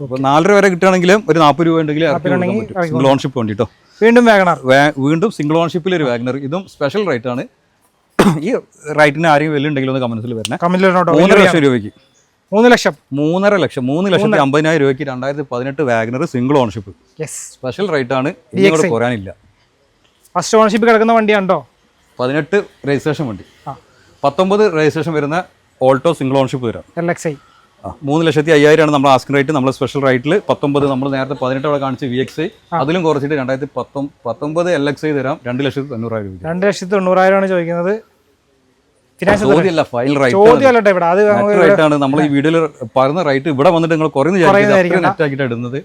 അപ്പോൾ നാലര വരെ കിട്ടുകയാണെങ്കിലും ഒരു നാൽപ്പത് രൂപ ഉണ്ടെങ്കിൽ ഓൺഷിപ്പ് വേണ്ടി കേട്ടോ വീണ്ടും വാഗണർ. വീണ്ടും സിംഗിൾ ഓൺഷിപ്പിൽ ഒരു വാഗനർ ഇതും സ്പെഷ്യൽ റേറ്റ് ആണ്. ഈ റൈറ്റിന് ആരെയും വലിയ ഉണ്ടെങ്കിൽ ഒന്ന് കമന്റ്സിൽ വരണേ. മൂന്നര ലക്ഷം രൂപയ്ക്ക്. മൂന്ന് ലക്ഷം. മൂന്നര ലക്ഷം. മൂന്ന് ലക്ഷത്തി അമ്പതിനായിരം രൂപയ്ക്ക് രണ്ടായിരത്തി പതിനെട്ട് WagonR single ownership special rate ആണ്. ഇങ്ങോട്ട് കുറയാനില്ല ഫസ്റ്റ് ഓണർഷിപ്പ് കിടക്കുന്ന വണ്ടിയാണോ പതിനെട്ട് രജിസ്ട്രേഷൻ വണ്ടി. പത്തൊമ്പത് രജിസ്ട്രേഷൻ വരുന്ന ഓൾട്ടോ സിംഗിൾ ഓണർഷിപ്പ് തരാം എൽ എക്സ് ഐ മൂന്ന് ലക്ഷത്തി അയ്യായിരമാണ് നമ്മൾ ആസ്കിംഗ് റേറ്റ് നമ്മൾ സ്പെഷ്യൽ റേറ്റിൽ പത്തൊമ്പത് നമ്മൾ നേരത്തെ പതിനെട്ട് അവിടെ കാണിച്ച് വി എക്സ് ഐ അതിലും കുറച്ചിട്ട് രണ്ടായിരത്തി പത്തൊമ്പ പത്തൊമ്പത് എൽ എക്സ് ഐ തരാം. രണ്ട് ലക്ഷത്തി തൊണ്ണൂറായിരം രൂപ രണ്ട് ലക്ഷത്തി തൊണ്ണൂറായിരമാണ് ചോദിക്കുന്നത്. ചോദ്യമല്ല ഫൈനൽ റേറ്റ് റേറ്റ് ആണ്. നമ്മൾ ഈ വീഡിയോയിൽ പറഞ്ഞ റൈറ്റ് ഇവിടെ വന്നിട്ട് നിങ്ങൾ വിചാരിക്കുന്നത് നെറ്റ് ആക്കിയിട്ട് ഇടുന്നത്.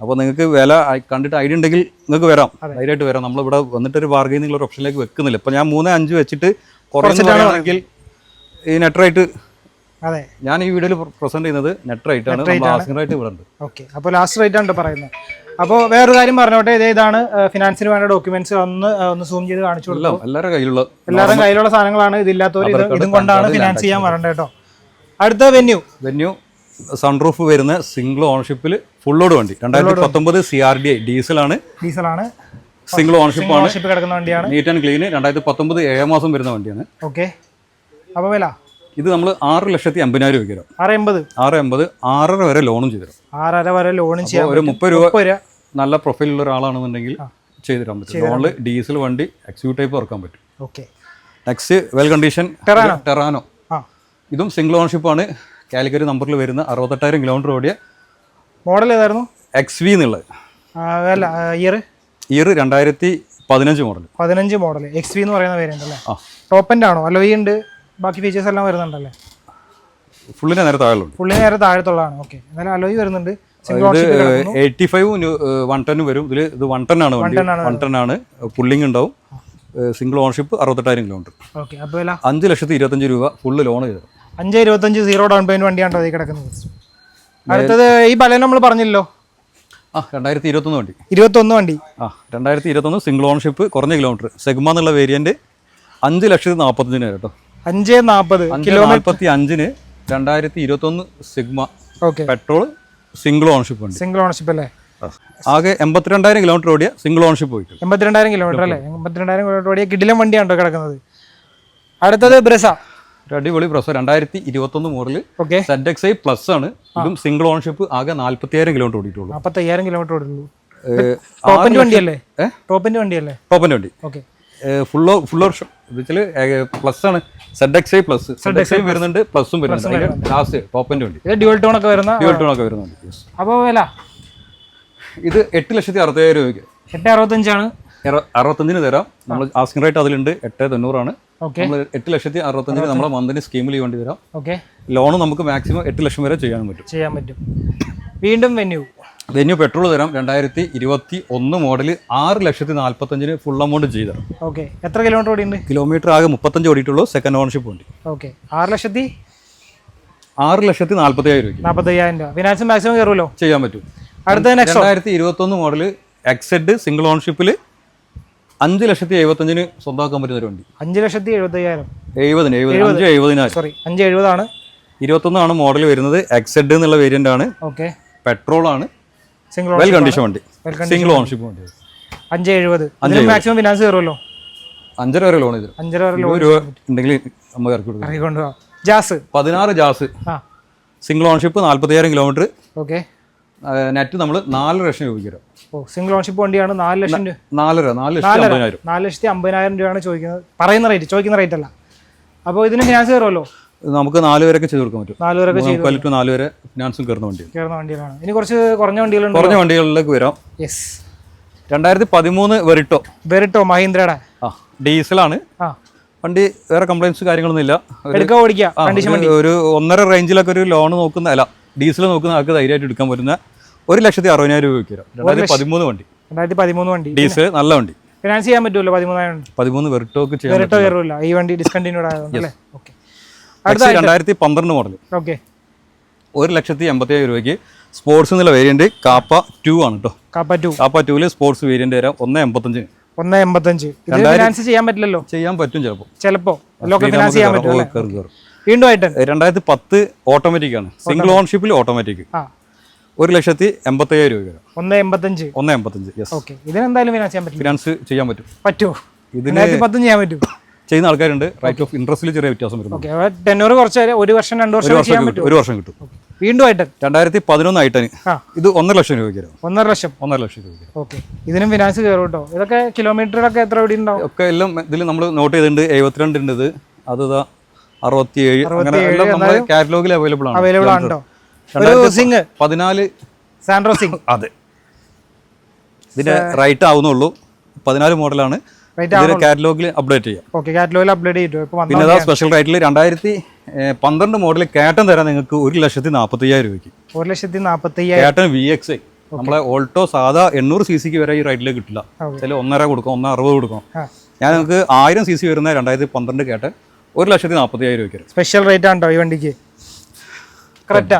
അപ്പോൾ നിങ്ങൾക്ക് വില കണ്ടിട്ട് ഐഡിയ ഉണ്ടെങ്കിൽ നിങ്ങൾക്ക് വരാം. ധൈര്യമായിട്ട് വരാം. നമ്മൾ ഇവിടെ വന്നിട്ട് ഒരു ബാർഗൈൻ ഒരു ഓപ്ഷനിലേക്ക് വെക്കുന്നില്ല. ഇപ്പൊ ഞാൻ മൂന്ന് അഞ്ച് വെച്ചിട്ട് കുറച്ചിട്ടാണെങ്കിൽ ഈ നെറ്ററായിട്ട് റേറ്റ് അതെ. ഞാൻ ഈ വീഡിയോയിൽ പ്രസന്റ് ചെയ്യുന്നത് നെറ്റ് റേറ്റ് ആണ്. റേറ്റ് ഇവിടെ ഉണ്ട് ഓക്കെ അപ്പോൾ ലാസ്റ്റ് റേറ്റ് ആണ് പറയുന്നത്. അപ്പോൾ വേറൊരു കാര്യം പറഞ്ഞോട്ടെ. ഇതേ ഇതാണ് ഫിനാൻസിന് വേണ്ട ഡോക്യുമെന്റ്സ് ഒന്ന് ഒന്ന് സൂം ചെയ്ത് കാണിച്ചു കൊടുക്കും എല്ലാം എല്ലാവരുടെ കയ്യിലുള്ള എല്ലാവരും കയ്യിലുള്ള സാധനങ്ങളാണ്. ഇതില്ലാത്തവർ ഇത് ഇതും കൊണ്ടാണ് ഫിനാൻസ് ചെയ്യാൻ വരേണ്ടത് കേട്ടോ അടുത്ത വെന്യൂ വെന്യൂ സൺറൂഫ് വരുന്ന സിംഗിൾ ഓണർഷിപ്പിൽ ഫുള്ളോട് വണ്ടി. രണ്ടായിരത്തി പത്തൊമ്പത് സി ആർ ഡി ഐ ഡീസലാണ്. ഡീസലാണ്. സിംഗിൾ ഓണർഷിപ്പ് ആണ്. ഓണർഷിപ്പ് കിടക്കുന്ന വണ്ടിയാണ്. നീറ്റ് ആൻഡ് ക്ലീൻ രണ്ടായിരത്തി പത്തൊമ്പത് ഏഴാം മാസം വരുന്ന വണ്ടിയാണ്. ഓക്കെ അപ്പോൾ വില? ഇത് നമ്മൾ ആറ് ലക്ഷത്തി അമ്പതിനായിരം രൂപയ്ക്ക് തരും. ആറ് എൺപത്? ആറ് എൺപത് ആറര വരെ ലോണും ചെയ്തു തരും. ആറര വരെ ലോണും ചെയ്യാം ഒരു മുപ്പത് രൂപ നല്ല പ്രൊഫൈലുള്ള ഒരാളാണെന്നുണ്ടെങ്കിൽ ചെയ്തു തരാൻ പറ്റും. ലോണിൽ ഡീസൽ വണ്ടി എക്സ്യൂ ടൈപ്പ് ഇറക്കാൻ പറ്റും. Okay next well condition Terrano. Terrano ഇതും സിംഗിൾ ഓണർഷിപ്പാണ് കാലിക്കറ്റ് നമ്പറിൽ വരുന്ന അറുപത്തെട്ടായിരം കിലോമീറ്റർ ഓടിയ മോഡൽ ഏതായിരുന്നു? എക്സ് വി എന്നുള്ളത്. അല്ല ഇയർ ഇയർ രണ്ടായിരത്തി പതിനഞ്ച് മോഡൽ പതിനഞ്ച് മോഡൽ എക്സ് വി എന്ന് പറയുന്ന പേരുണ്ടല്ലേ ടോപ്പ് എൻഡ് ആണോ? അലോയി ഉണ്ട്. ബാക്കി ഫീച്ചേഴ്സ് എല്ലാം വരുന്നുണ്ടല്ലേ? ഫുള്ളിന് നേരെ താഴെ ഫുള്ളിന് നേരെ താഴത്തുള്ളതാണ്. ഓക്കെ എന്നാലും അലോയി വരുന്നുണ്ട്. ഇത് എയ്റ്റി ഫൈവ് വൺ ടെൻ വരും. ഇതിൽ ഇത് വൺ ടെൻ ആണ് വണ്ടി. വൺ ടെൻ ആണ്. പുള്ളിങ് ഉണ്ടാവും. സിംഗിൾ ഓണർഷിപ്പ് അറുപത്തെട്ടായിരം കിലോമീറ്റർ ഓക്കെ അപ്പോൾ വില? അഞ്ച് ലക്ഷത്തി ഇരുപത്തഞ്ച് രൂപ ഫുള്ള് ലോൺ ചെയ്തു. അഞ്ച് ഇരുപത്തഞ്ച് സീറോ ഡൗൺ പേയ്മെന്റ് വണ്ടിയാണ് കിടക്കുന്നത്. അടുത്തത് ഈ ബലേന നമ്മൾ പറഞ്ഞല്ലോ ആ രണ്ടായിരത്തി ഇരുപത്തൊന്ന് വണ്ടി. ഇരുപത്തൊന്ന് വണ്ടി. ആ രണ്ടായിരത്തി ഇരുപത്തൊന്ന് സിംഗിൾ ഓണർഷിപ്പ് കുറഞ്ഞ കിലോമീറ്റർ സെഗ്മ എന്നുള്ള വേരിയന്റ് അഞ്ച് ലക്ഷത്തി നാൽപ്പത്തഞ്ചിന് കേട്ടോ. അഞ്ച് നാൽപ്പത് നാൽപ്പത്തി അഞ്ചിന് രണ്ടായിരത്തി ഇരുപത്തൊന്ന് Sigma okay. Petrol single ownership ഉണ്ട് സിംഗിൾ ഓണർഷിപ്പ് അല്ലേ? ആകെ എൺപത്തിരണ്ടായിരം കിലോമീറ്റർ ഓടിയ സിംഗിൾ ഓണർഷിപ്പ് പോയിട്ട് എൺപത്തിരണ്ടായിരം കിലോമീറ്റർ അല്ലേ? എൺപത്തിരണ്ടായിരം കിലോമീറ്റർ ഓടിയ കിടിലം വണ്ടിയാണ് കിടക്കുന്നത്? അടുത്തത് ബ്രസ. ഒരു അടിപൊളി പ്രസവം രണ്ടായിരത്തി ഇരുപത്തൊന്ന് model okay Z X I plus ആണ് ഇതും സിംഗിൾ ഓണർഷിപ്പ് ആകെ നാല്പത്തിയായിരം കിലോമീറ്റർ ഓടിയിട്ടുള്ളൂ. നാൽപ്പത്തയ്യായിരം കിലോമീറ്റർ ഓടിയിട്ടുള്ളൂ. ടോപ്പിന്റെ വണ്ടിയല്ലേ? ടോപ്പിന്റെ വണ്ടിയല്ലേ? ടോപ്പിന്റെ വണ്ടി. ഓക്കെ ഫുള്ളോ ഫുൾ ഓപ്ഷൻ പ്ലസ് ആണ്. Z X I plus Z X I വരുന്നുണ്ട് പ്ലസും വരുന്നുണ്ട്. ലാസ്റ്റ് ടോപ്പിന്റെ വണ്ടി. ഡ്യുവൽ ടോൺ ഒക്കെ വരുന്ന ഡ്യുവൽ ടോൺ ഒക്കെ വരുന്നുണ്ട്. അപ്പോൾ വില? ഇത് എട്ട് ലക്ഷത്തി അറുപത്തയ്യായിരം രൂപയ്ക്ക്. എട്ട് അറുപത്തഞ്ചാണ്. അറുപത്തഞ്ചിന് തരാം. നമ്മൾ ആസ്കിംഗ് റേറ്റ് അതിലുണ്ട്. എട്ട് തൊണ്ണൂറാണ്. നമ്മൾ എട്ട് ലക്ഷത്തി അറുപത്തഞ്ചിന് നമ്മളെ മന്തിന് സ്കീമിൽ വേണ്ടി വരാം. ഓക്കെ. ലോൺ നമുക്ക് മാക്സിമം എട്ട് ലക്ഷം വരെ ചെയ്യാൻ പറ്റും. ചെയ്യാൻ പറ്റും. വീണ്ടും വെന്യൂ വെന്യൂ പെട്രോൾ തരാം. രണ്ടായിരത്തി ഇരുപത്തി ഒന്ന് മോഡൽ ആറ് ലക്ഷത്തി നാൽപ്പത്തഞ്ചിന് ഫുൾ എമൗണ്ട് ചെയ്തു തരാം. ഓക്കെ. എത്ര കിലോമീറ്റർ ഓടിയുണ്ട് കിലോമീറ്റർ ആകെ മുപ്പത്തഞ്ച് ഓടിയിട്ടുള്ളൂ. സെക്കൻഡ് ഓണർഷിപ്പ് ഉണ്ട് ഓക്കെ. ആറ് ലക്ഷത്തി? ആറ് ലക്ഷത്തി നാൽപ്പത്തയ്യായിരം രൂപയ്ക്ക്. നാൽപ്പത്തയ്യായിരം രൂപ. ഫിനാൻസ് മാക്സിമം കയറുമല്ലോ? ചെയ്യാൻ പറ്റും. അടുത്ത രണ്ടായിരത്തി ഇരുപത്തൊന്ന് മോഡൽ എക്സെഡ് സിംഗിൾ ഓണർഷിപ്പിൽ അഞ്ച് ലക്ഷത്തി എഴുപത്തഞ്ചിന് സ്വന്തമാക്കാൻ പറ്റുന്ന ഒരു വണ്ടി. അഞ്ച് ലക്ഷത്തി എഴുപത്തയ്യായിരം. എഴുപതിന് എഴുപത്. അഞ്ച് എഴുപതിനായിരം. സോറി അഞ്ച് എഴുപതാണ്. ഇരുപത്തൊന്നാണ് മോഡൽ വരുന്നത്. എക്സെഡ് എന്നുള്ള വേരിയന്റ് ആണ്. ഓക്കെ പെട്രോൾ ആണ്. സിംഗിൾ വെൽ കണ്ടീഷൻ വണ്ടി. സിംഗിൾ ഓണർഷിപ്പ് വണ്ടി. അഞ്ച് എഴുപത്. അഞ്ച് മാക്സിമം ഫിനാൻസ് കയറുമല്ലോ? അഞ്ചര വരെ ലോൺ ചെയ്തു അഞ്ചര വരെ ലോൺ രൂപ ഉണ്ടെങ്കിൽ നമ്മൾ ഇറക്കി കൊടുക്കാം. ജാസ്. പതിനാറ് ജാസ്. ആ. സിംഗിൾ ഓണർഷിപ്പ് നാൽപ്പത്തയ്യായിരം കിലോമീറ്റർ ഓക്കെ നെറ്റ് നമ്മൾ നാല് ലക്ഷം രൂപയ്ക്ക് തരാം. സിംഗിൾ ഓൺഷിപ്പ് വണ്ടിയാണ് നാല് ലക്ഷം രൂപ. നാലര നാല് ലക്ഷത്തി അമ്പതിനായിരം നാല് ലക്ഷത്തി അമ്പതിനായിരം രൂപയാണ് ചോദിക്കുന്നത്. പറയുന്ന റേറ്റ് ചോദിക്കുന്ന റേറ്റ് അല്ല. അപ്പോൾ ഇതിന് ഫിനാൻസ് കയറുമല്ലോ നമുക്ക് നാല് പേരൊക്കെ ചെയ്ത് കൊടുക്കാൻ പറ്റും. നാല് പേരൊക്കെ ചെയ്ത് ക്വാലിറ്റി നാല് പേര് ഫിനാൻസും കയറുന്ന വണ്ടി കയറുന്ന വണ്ടികളാണ്. ഇനി കുറച്ച് കുറഞ്ഞ വണ്ടികളുണ്ട്. കുറഞ്ഞ വണ്ടികളിലേക്ക് വരാം. യെസ് രണ്ടായിരത്തി പതിമൂന്ന് വെറിട്ടോ. വെറിട്ടോ മഹീന്ദ്രയുടെ? ആ ഡീസലാണ്. ആ. വണ്ടി വേറെ കംപ്ലൈൻസ് കാര്യങ്ങളൊന്നും ഇല്ല ഒരു- ഒന്നര റേഞ്ചിലൊക്കെ ഒരു ലോൺ നോക്കുന്ന അല്ല. ഡീസൽ നോക്കുന്ന ആൾക്ക് ധൈര്യമായിട്ട് എടുക്കാൻ പറ്റുന്ന ഒരു ലക്ഷത്തി അറുപതിനായിരം രൂപയ്ക്ക് വരാം രണ്ടായിരത്തി പതിമൂന്ന് വണ്ടി. രണ്ടായിരത്തി പതിമൂന്ന് വണ്ടി. ഡീസൽ നല്ല വണ്ടി. ഫിനാൻസ് ചെയ്യാൻ പറ്റുമല്ലോ പതിമൂന്നായിരം പതിമൂന്ന് വെറിട്ടോക്ക് ചെയ്യാൻ കയറില്ല ഈ വണ്ടി ഡിസ്കണ്ടിന്യൂഡ് ആയതുകൊണ്ട് അല്ലേ? ഓക്കെ അടുത്ത രണ്ടായിരത്തി പന്ത്രണ്ട് മോഡൽ ഓക്കെ ഒരു ലക്ഷത്തി എൺപത്തി ഏഴ് രൂപയ്ക്ക് സ്പോർട്സ് എന്നുള്ള വേരിയന്റ് കാപ്പ ടു ആണ് കേട്ടോ കാപ്പ ടു കാപ്പ ടൂവിൽ സ്പോർട്സ് വേരിയന്റ് വരാം. ഒന്ന് എൺപത്തഞ്ചിന് ഒന്ന് എൺപത്തഞ്ച് ഫിനാൻസ് ചെയ്യാൻ പറ്റില്ലല്ലോ. ചെയ്യാൻ പറ്റും ചിലപ്പോ. ചിലപ്പോ. ലോക്കൽ ഫിനാൻസ് ചെയ്യാൻ പറ്റും വീണ്ടും ആയിട്ട് രണ്ടായിരത്തി പത്ത് ഓട്ടോമാറ്റിക് ആണ്. സിംഗിൾ ഓൺഷിപ്പിൽ ഓട്ടോമാറ്റിക് ഒരു ലക്ഷത്തി എൺപത്തയ്യായിരം രൂപ വരും. ഒന്ന് എൺപത്തഞ്ച്. ഒന്ന് എൺപത്തഞ്ച് യെസ് ഓക്കെ ഇതിനെന്തായാലും ഫിനാൻസ് ചെയ്യാൻ പറ്റില്ല. ഫിനാൻസ് ചെയ്യാൻ പറ്റും. പറ്റുമോ ഇതിന് പത്തും ചെയ്യാൻ പറ്റും. ചെയ്യുന്ന ആൾക്കാരുണ്ട്. റൈറ്റ് ഓഫ് ഇൻട്രസ്റ്റിൽ ചെറിയ വ്യത്യാസം വരുന്നു ടെന്നൂറ് കുറച്ച് ഒരു വർഷം രണ്ട് വർഷം ചെയ്യാൻ കിട്ടും. പറ്റും ഒരു വർഷം കിട്ടും. വീണ്ടും ആയിട്ട്. രണ്ടായിരത്തി പതിനൊന്ന് ഐട്ടന്. ഇത് ഒന്നര ലക്ഷം രൂപയ്ക്ക് ഒന്നര ലക്ഷം. ഒന്നര ലക്ഷം രൂപയ്ക്ക് ഓക്കെ ഇതിനും ഫിനാൻസ് കയറും കേട്ടോ ഇതൊക്കെ കിലോമീറ്ററൊക്കെ എത്ര ഇവിടെ ഉണ്ടാവും? ഒക്കെ എല്ലാം ഇതിൽ നമ്മൾ നോട്ട് ചെയ്തിട്ടുണ്ട്. എഴുപത്തിരണ്ട് ഉണ്ട് അത് ഇതാ അറുപത്തിയേഴ് കാറ്റലോഗിൽ അവൈലബിൾ ആണ്. അവൈലബിൾ ആണോ സിംഗ് പതിനാല് സാൻഡ്രോ സിംഗ്. അതെ. ഇതിന്റെ റൈറ്റ് ആവുന്നുള്ളൂ. പതിനാല് മോഡലാണ് കാറ്റലോഗിൽ അപ്ഡേറ്റ് ചെയ്യാം. ഓക്കെ കാറ്റലോഗിൽ അപ്ഡേറ്റ് ചെയ്തു. പിന്നെ സ്പെഷ്യൽ റൈറ്റിൽ രണ്ടായിരത്തി പന്ത്രണ്ട് മോഡൽ കേട്ടൻ തരാൻ നിങ്ങൾക്ക് ഒരു ലക്ഷത്തി നാൽപ്പത്തി അയ്യായിരം രൂപയ്ക്ക്. ഒരു ലക്ഷത്തി അയ്യായിരം കേട്ടൻ വി എക്സ് ഐ നമ്മളെ ഓൾട്ടോ സാധാ എണ്ണൂറ് സി സിക്ക് വരെ ഈ റൈറ്റിൽ കിട്ടില്ല. ചില ഒന്നര കൊടുക്കും ഒന്നര അറുപത് കൊടുക്കും ഞാൻ നിങ്ങൾക്ക് ആയിരം സി സി വരുന്ന രണ്ടായിരത്തി പന്ത്രണ്ട് കേട്ടൻ ഒരു ലക്ഷത്തി നാൽപ്പത്തി അയ്യായിരം രൂപയ്ക്ക് സ്പെഷ്യൽ റേറ്റ് ആണ് ഈ വണ്ടിക്ക്? കറക്റ്റാ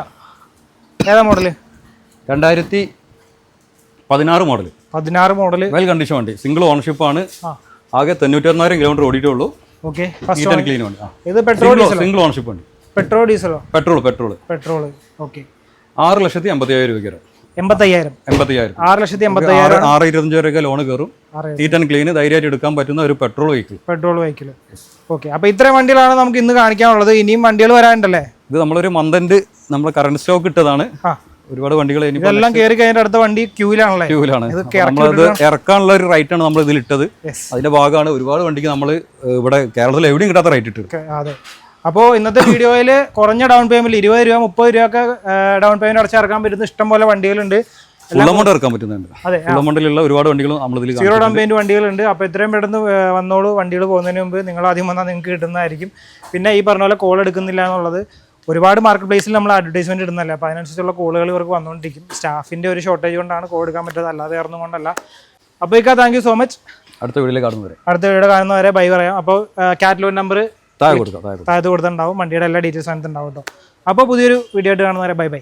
ഏതാ മോഡൽ രണ്ടായിരത്തി പതിനാറ് മോഡൽ പതിനാറ് മോഡൽ വെൽ കണ്ടീഷൻ വണ്ടി. സിംഗിൾ ഓണർഷിപ്പ് ആണ്. ആകെ തൊണ്ണൂറ്റൊന്നായിരം കിലോമീറ്റർ ഓടിയിട്ടുള്ളൂ ഓക്കെ ഫസ്റ്റ് നീറ്റ് ക്ലീൻ വണ്ടി. ഇത് പെട്രോൾ സിംഗിൾ ഓണർഷിപ്പ് വണ്ടി. പെട്രോൾ ഡീസലോ പെട്രോൾ പെട്രോൾ പെട്രോൾ ഓക്കെ ആറ് ലക്ഷത്തി അമ്പത്തി അയ്യായിരം രൂപയ്ക്ക് വരും. എൺപത്തയ്യായിരം. എൺപത്തി അയ്യായിരം ആറ് ലക്ഷത്തി എൺപത്തി ആറ് ഇരുപത്തഞ്ച് വരെയൊക്കെ ലോൺ കയറും. ആറ് ആൻഡ് ധൈര്യമായിട്ട് എടുക്കാൻ പറ്റുന്ന ഒരു petrol vehicle petrol vehicle okay അപ്പൊ ഇത്രയും വണ്ടികളാണ് നമുക്ക് ഇന്ന് കാണിക്കാനുള്ളത്. ഇനിയും വണ്ടികൾ വരാനുണ്ടല്ലേ? ഇത് നമ്മളൊരു മന്ദന്റ് നമ്മൾ കറണ്ട് സ്റ്റോക്ക് ഇട്ടതാണ്. ഒരുപാട് വണ്ടികൾ ഇതെല്ലാം കയറി കഴിഞ്ഞ അടുത്ത വണ്ടി ക്യൂവിലാണല്ലേ ക്യൂവിലാണ് നമ്മളത് ഇറക്കാനുള്ള ഒരു റൈറ്റ് ആണ് നമ്മൾ ഇതിൽ ഇട്ടത് അതിന്റെ ഭാഗമാണ് ഒരുപാട് വണ്ടിക്ക് നമ്മൾ ഇവിടെ കേരളത്തിൽ എവിടെയും കിട്ടാത്ത റൈറ്റ് ഇട്ടത്. അതെ. അപ്പോൾ ഇന്നത്തെ വീഡിയോയിൽ കുറഞ്ഞ ഡൗൺ പേയ്മെന്റ് ഇരുപത് രൂപ മുപ്പത് രൂപ ഒക്കെ ഡൗൺ പേയ്മെന്റ് അടച്ച് ഇറക്കാൻ പറ്റുന്ന ഇഷ്ടം പോലെ വണ്ടികളുണ്ട്. ഇറക്കാൻ പറ്റുന്നുണ്ട്. ഒരുപാട് വണ്ടികൾ സീറോ ഡൗൺ പേയ്മെന്റ് വണ്ടികളുണ്ട്. അപ്പോൾ ഇത്രയും പെട്ടെന്ന് വന്നോളൂ. വണ്ടികൾ പോകുന്നതിന് മുമ്പ് നിങ്ങൾ ആദ്യം വന്നാൽ നിങ്ങൾക്ക് കിട്ടുന്നതായിരിക്കും. പിന്നെ ഈ പറഞ്ഞ പോലെ കോൾ എടുക്കുന്നില്ല എന്നുള്ളത് ഒരുപാട് മാർക്കറ്റ് പ്ലേസിൽ നമ്മൾ അഡ്വർടൈസ്മെന്റ് ഇടുന്നല്ലേ അപ്പോൾ അതിനനുസരിച്ചുള്ള കോളുകൾ ഇവർക്ക് വന്നുകൊണ്ടിരിക്കും സ്റ്റാഫിന്റെ ഒരു ഷോർട്ടേജ് കൊണ്ടാണ് കോൾ എടുക്കാൻ പറ്റാത്തത് അല്ലാതെ ഇറന്നു കൊണ്ടല്ല. അപ്പോൾ ഇക്ക താങ്ക് യു സോ മച്ച് അടുത്ത വീട്ടിലേക്ക് കാണുന്നവരെ വരെ. അടുത്ത വീഡിയോ കാണുന്നവരെ ബൈ പറയാം. അപ്പോൾ കാറ്റലോഗ് നമ്പർ താഴെ കൊടുക്കാം താഴത്ത് കൊടുത്തിട്ടുണ്ടാവും. വണ്ടിയുടെ എല്ലാ ഡീറ്റെയിൽസ് അതിനകത്ത് ഉണ്ടാവും കേട്ടോ അപ്പോൾ പുതിയൊരു വീഡിയോ ആയിട്ട് കാണുന്നവരെ ബൈ ബൈ